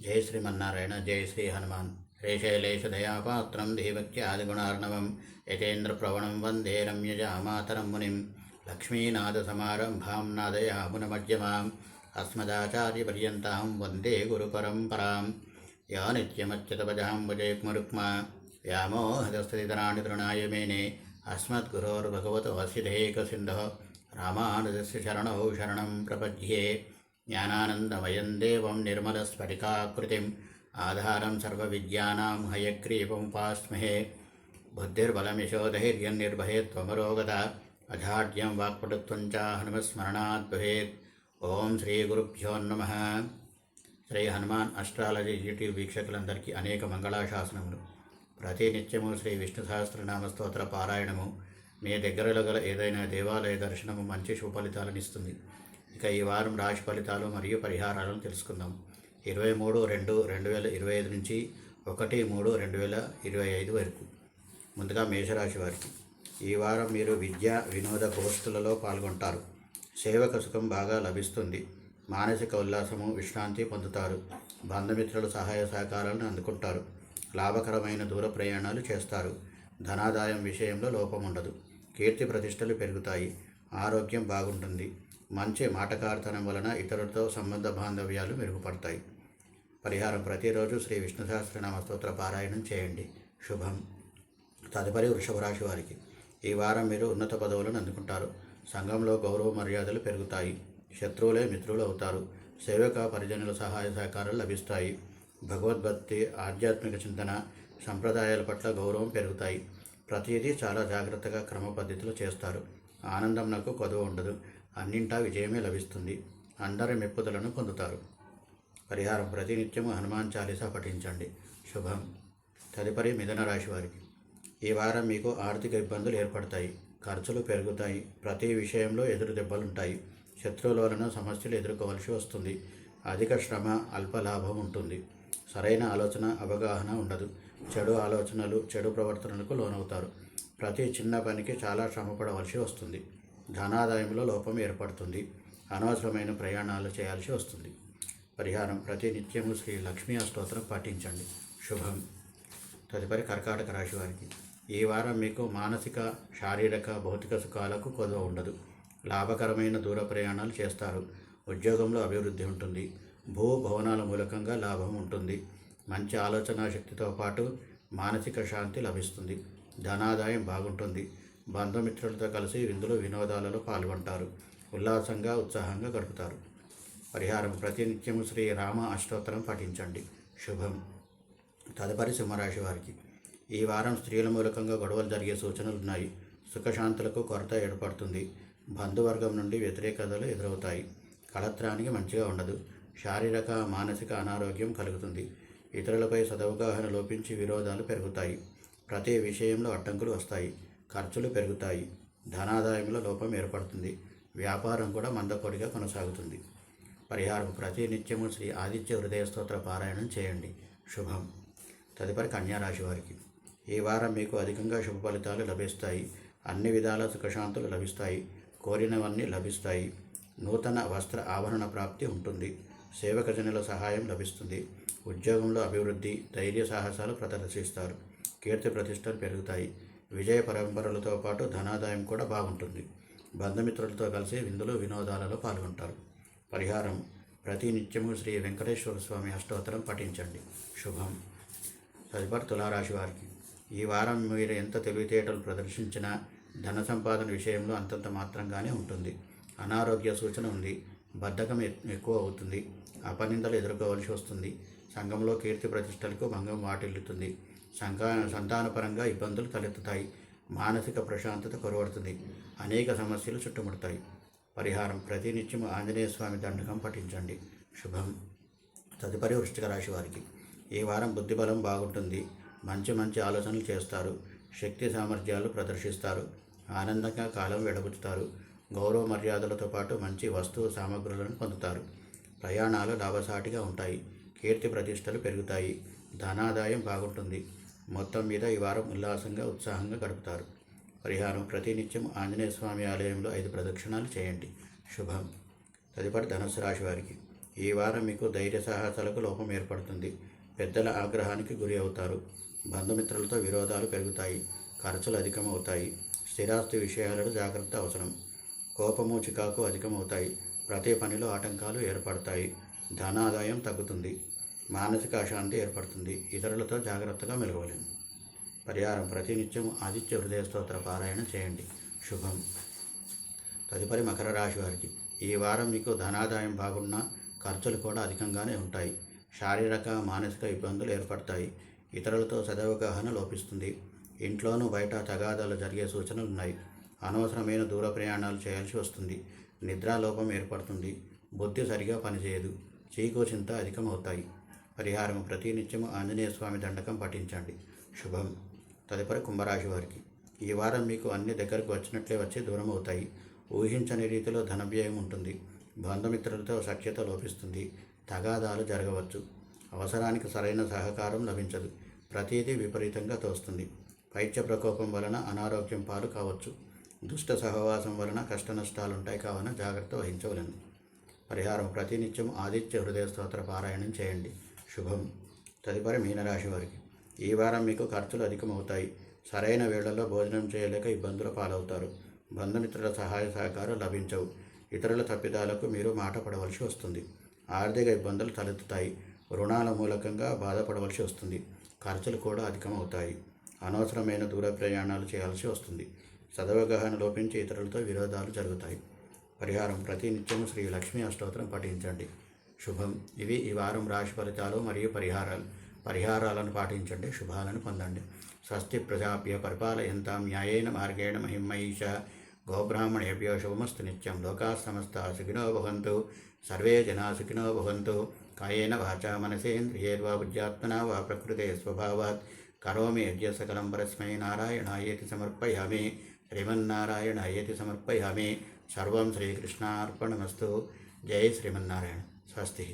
జయ శ్రీమన్నారాయణ జయ శ్రీ హనుమాన్. రేషేలేశ దయాపాత్రం ధీమక్య ఆదిగుణార్ణవం యతేంద్ర ప్రవణం వందే రమ్యజామాతరం మునిం. లక్ష్మీనాథ సమారంభాం నాదయామునమధ్యమాం అస్మదాచార్యపర్యంతం వందే గురు పరంపరాం యా నిత్యమచ్యుతపజాం వజయకుమరుక్మా వ్యామోహదస్థితరాణి తృణాయ మేనే అస్మద్గురోర్భగవతో అసిధేకసింధో రామానుజస్ శరణౌ శరణం ప్రపద్యే జ్ఞానానందమయం దేవం నిర్మలస్ఫటికాకృతిం. ఆధారం సర్వవిద్యానాం హయగ్రీవముపాస్మహే బుద్ధిర్బలమిశోధైర్యం నిర్భయత్వమరోగత. అజాడ్యం వాక్పటుత్వం చ హనుమస్మరణాద్భవేత్ ఓం శ్రీ గురుభ్యో నమ. శ్రీ హనుమాన్ అస్ట్రాలజీ యూట్యూబ్ వీక్షకులందరికీ అనేక మంగళాశాసనములు. ప్రతినిత్యము శ్రీ విష్ణు సహస్రనామ స్తోత్ర పారాయణము. మీ దగ్గరలో గల ఏదైనా దేవాలయ దర్శనము మంచి శుభఫలితాలను ఇస్తుంది. ఇక ఈ వారం రాశి ఫలితాలు మరియు పరిహారాలను తెలుసుకుందాం. ఇరవై మూడు రెండు రెండు వేల ఇరవై ఐదు నుంచి ఒకటి మూడు రెండు వేల ఇరవై ఐదు వరకు. ముందుగా మేషరాశి వారికి. ఈ వారం మీరు విద్య వినోద గోష్ఠులలో పాల్గొంటారు. సేవక సుఖం బాగా లభిస్తుంది. మానసిక ఉల్లాసము విశ్రాంతి పొందుతారు. బంధుమిత్రుల సహాయ సహకారాలను అందుకుంటారు. లాభకరమైన దూర ప్రయాణాలు చేస్తారు. ధనాదాయం విషయంలో లోపం ఉండదు. కీర్తి ప్రతిష్టలు పెరుగుతాయి. ఆరోగ్యం బాగుంటుంది. మంచి మాటకార్తనం వలన ఇతరులతో సంబంధ బాంధవ్యాలు మెరుగుపడతాయి. పరిహారం ప్రతిరోజు శ్రీ విష్ణు సహస్రనామ స్తోత్ర పారాయణం చేయండి. శుభం. తదుపరి వృషభ రాశి వారికి. ఈ వారం మీరు ఉన్నత పదవులను అందుకుంటారు. సంఘంలో గౌరవ మర్యాదలు పెరుగుతాయి. శత్రువులే మిత్రులు అవుతారు. సేవక పరిజనుల సహాయ సహకారాలు లభిస్తాయి. భగవద్భక్తి ఆధ్యాత్మిక చింతన సంప్రదాయాల పట్ల గౌరవం పెరుగుతాయి. ప్రతిదీ చాలా జాగ్రత్తగా క్రమ పద్ధతిలో చేస్తారు. ఆనందం నాకు కొదవ ఉండదు. అన్నింటా విజయమే లభిస్తుంది. అందరి మెప్పుదలను పొందుతారు. పరిహారం ప్రతినిత్యము హనుమాన్ చాలీసా పఠించండి. శుభం. తదుపరి మిథున రాశి వారికి. ఈ వారం మీకు ఆర్థిక ఇబ్బందులు ఏర్పడతాయి. ఖర్చులు పెరుగుతాయి. ప్రతి విషయంలో ఎదురు దెబ్బలుంటాయి. శత్రువుల వలన సమస్యలు ఎదుర్కోవలసి వస్తుంది. అధిక శ్రమ అల్ప లాభం ఉంటుంది. సరైన ఆలోచన అవగాహన ఉండదు. చెడు ఆలోచనలు చెడు ప్రవర్తనలకు లోనవుతారు. ప్రతి చిన్న పనికి చాలా శ్రమ పడవలసి వస్తుంది. ధనాదాయంలో లోపం ఏర్పడుతుంది. అనవసరమైన ప్రయాణాలు చేయాల్సి వస్తుంది. పరిహారం ప్రతి నిత్యము శ్రీ లక్ష్మీ అష్టోత్తరం పాటించండి. శుభం. తదుపరి కర్కాటక రాశి వారికి. ఈ వారం మీకు మానసిక శారీరక భౌతిక సుఖాలకు కొదవ ఉండదు. లాభకరమైన దూర ప్రయాణాలు చేస్తారు. ఉద్యోగంలో అభివృద్ధి ఉంటుంది. భూ భవనాల మూలకంగా లాభం ఉంటుంది. మంచి ఆలోచన శక్తితో పాటు మానసిక శాంతి లభిస్తుంది. ధనాదాయం బాగుంటుంది. బంధుమిత్రులతో కలిసి విందులు వినోదాలలో పాల్గొంటారు. ఉల్లాసంగా ఉత్సాహంగా గడుపుతారు. పరిహారం ప్రతినిత్యము శ్రీ రామ అష్టోత్తరం పఠించండి. శుభం. తదుపరి సింహరాశి వారికి. ఈ వారం స్త్రీల మూలకంగా గొడవలు జరిగే సూచనలు ఉన్నాయి. సుఖశాంతులకు కొరత ఏర్పడుతుంది. బంధువర్గం నుండి వ్యతిరేకతలు ఎదురవుతాయి. కళత్రానికి మంచిగా ఉండదు. శారీరక మానసిక అనారోగ్యం కలుగుతుంది. ఇతరులపై సదవగాహన లోపించి విరోధాలు పెరుగుతాయి. ప్రతి విషయంలో అడ్డంకులు వస్తాయి. ఖర్చులు పెరుగుతాయి. ధనాదాయంలో లోపం ఏర్పడుతుంది. వ్యాపారం కూడా మందకొడిగా కొనసాగుతుంది. పరిహారం ప్రతి నిత్యము శ్రీ ఆదిత్య హృదయ స్తోత్ర పారాయణం చేయండి. శుభం. తదుపరి కన్యారాశి వారికి. ఈ వారం మీకు అధికంగా శుభ ఫలితాలు లభిస్తాయి. అన్ని విధాల సుఖశాంతులు లభిస్తాయి. కోరినవన్నీ లభిస్తాయి. నూతన వస్త్ర ఆభరణ ప్రాప్తి ఉంటుంది. సేవకజనుల సహాయం లభిస్తుంది. ఉద్యోగంలో అభివృద్ధి ధైర్య సాహసాలు ప్రదర్శిస్తారు. కీర్తి ప్రతిష్టలు పెరుగుతాయి. విజయ పరంపరలతో పాటు ధనాదాయం కూడా బాగుంటుంది. బంధుమిత్రులతో కలిసి విందులు వినోదాలలో పాల్గొంటారు. పరిహారం. ప్రతి నిత్యము శ్రీ వెంకటేశ్వర స్వామి అష్టోత్తరం పఠించండి. శుభం. తదుపరి తులారాశి వారికి. ఈ వారం మీరు ఎంత తెలివితేటలు ప్రదర్శించినా ధన సంపాదన విషయంలో అంతంత మాత్రంగానే ఉంటుంది. అనారోగ్య సూచన ఉంది. బద్ధకం ఎక్కువ అవుతుంది. అపనిందలు ఎదుర్కోవలసి వస్తుంది. సంఘంలో కీర్తి ప్రతిష్టలకు భంగం వాటిల్లుతుంది. సంకా సంతానపరంగా ఇబ్బందులు తలెత్తుతాయి. మానసిక ప్రశాంతత కొరవడుతుంది. అనేక సమస్యలు చుట్టుముడతాయి. పరిహారం ప్రతినిత్యం ఆంజనేయ స్వామి దండకం పఠించండి. శుభం. తదుపరి వృష్టిక రాశి వారికి. ఈ వారం బుద్ధిబలం బాగుంటుంది. మంచి మంచి ఆలోచనలు చేస్తారు. శక్తి సామర్థ్యాలు ప్రదర్శిస్తారు. ఆనందంగా కాలం వెడబుచ్చుతారు. గౌరవ మర్యాదలతో పాటు మంచి వస్తువు సామగ్రులను పొందుతారు. ప్రయాణాలు లాభసాటిగా ఉంటాయి. కీర్తి ప్రతిష్టలు పెరుగుతాయి. ధనాదాయం బాగుంటుంది. మొత్తం మీద ఈ వారం ఉల్లాసంగా ఉత్సాహంగా గడుపుతారు. పరిహారం ప్రతినిత్యం ఆంజనేయ స్వామి ఆలయంలో ఐదు ప్రదక్షిణాలు చేయండి. శుభం. తదుపరి ధనుసు రాశి వారికి. ఈ వారం మీకు ధైర్య సాహసాలకు లోపం ఏర్పడుతుంది. పెద్దల ఆగ్రహానికి గురి అవుతారు. బంధుమిత్రులతో విరోధాలు పెరుగుతాయి. ఖర్చులు అధికమవుతాయి. స్థిరాస్తి విషయాలలో జాగ్రత్త అవసరం. కోపము చికాకు అధికమవుతాయి. ప్రతి పనిలో ఆటంకాలు ఏర్పడతాయి. ధనాదాయం తగ్గుతుంది. మానసిక అశాంతి ఏర్పడుతుంది. ఇతరులతో జాగ్రత్తగా మెలగవలేము పరిహారం ప్రతినిత్యం ఆదిత్య హృదయ స్తోత్ర పారాయణ చేయండి. శుభం. తదుపరి మకర రాశి వారికి. ఈ వారం మీకు ధనాదాయం బాగున్నా ఖర్చులు కూడా అధికంగానే ఉంటాయి. శారీరక మానసిక ఇబ్బందులు ఏర్పడతాయి. ఇతరులతో సదవగాహన లోపిస్తుంది. ఇంట్లోనూ బయట తగాదాలు జరిగే సూచనలు ఉన్నాయి. అనవసరమైన దూర ప్రయాణాలు చేయాల్సి వస్తుంది. నిద్రాలోపం ఏర్పడుతుంది. బుద్ధి సరిగా పనిచేయదు. చీకు చింత అధికమవుతాయి. పరిహారం ప్రతినిత్యము ఆంజనేయ స్వామి దండకం పఠించండి. శుభం. తదుపరి కుంభరాశి వారికి. ఈ వారం మీకు అన్ని దగ్గరకు వచ్చినట్లే వచ్చి దూరం అవుతాయి ఊహించని రీతిలో ధనవ్యయం ఉంటుంది. బంధుమిత్రులతో సఖ్యత లోపిస్తుంది. తగాదాలు జరగవచ్చు. అవసరానికి సరైన సహకారం లభించదు. ప్రతిదీ విపరీతంగా తోస్తుంది. పైత్య ప్రకోపం వలన అనారోగ్యం పాలు కావచ్చు. దుష్ట సహవాసం వలన కష్టనష్టాలుంటాయి కావున జాగ్రత్త వహించవలను. పరిహారం ప్రతినిత్యం ఆదిత్య హృదయ స్తోత్ర పారాయణం చేయండి. శుభం. తదుపరి మీనరాశి వారికి. ఈ వారం మీకు ఖర్చులు అధికమవుతాయి. సరైన వేళల్లో భోజనం చేయలేక ఇబ్బందుల పాలవుతారు. బంధుమిత్రుల సహాయ సహకారం లభించవు. ఇతరుల తప్పిదాలకు మీరు మాట పడవలసి వస్తుంది. ఆర్థిక ఇబ్బందులు తలెత్తుతాయి. రుణాల మూలకంగా బాధపడవలసి వస్తుంది. ఖర్చులు కూడా అధికమవుతాయి. అనవసరమైన దూర ప్రయాణాలు చేయాల్సి వస్తుంది. సదవగాహన లోపించి ఇతరులతో విరోధాలు జరుగుతాయి. పరిహారం ప్రతినిత్యం శ్రీ లక్ష్మీ అష్టోత్తరం పఠించండి. శుభం. ఇవి ఈ వారం రాశి ఫలితాలు మరియు పరిహారాలు. పరిహారాలను పాటించండి శుభాలను పొందండి. స్వస్తి ప్రజాప్య పరిపాలయంతాం న్యాయేన మార్గేణ మహిమయిష గోబ్రాహ్మణేభ్యో శుభమస్తు నిత్యం. లోకా సమస్త సుఖినో భవంతు. సర్వే జనా సుఖినో భవంతు. కాయేన వాచా మనసేంద్రియేర్వా బుద్ధ్యాత్మనా వా ప్రకృతే స్వభావాత్. కరోమి యజ్ఞ సకలం పరస్మై నారాయణాయేతి సమర్పయామి. శ్రీమన్నారాయణాయేతి సమర్పయామి. సర్వం శ్రీకృష్ణార్పణమస్తు. జై శ్రీమన్నారాయణ. స్వస్తి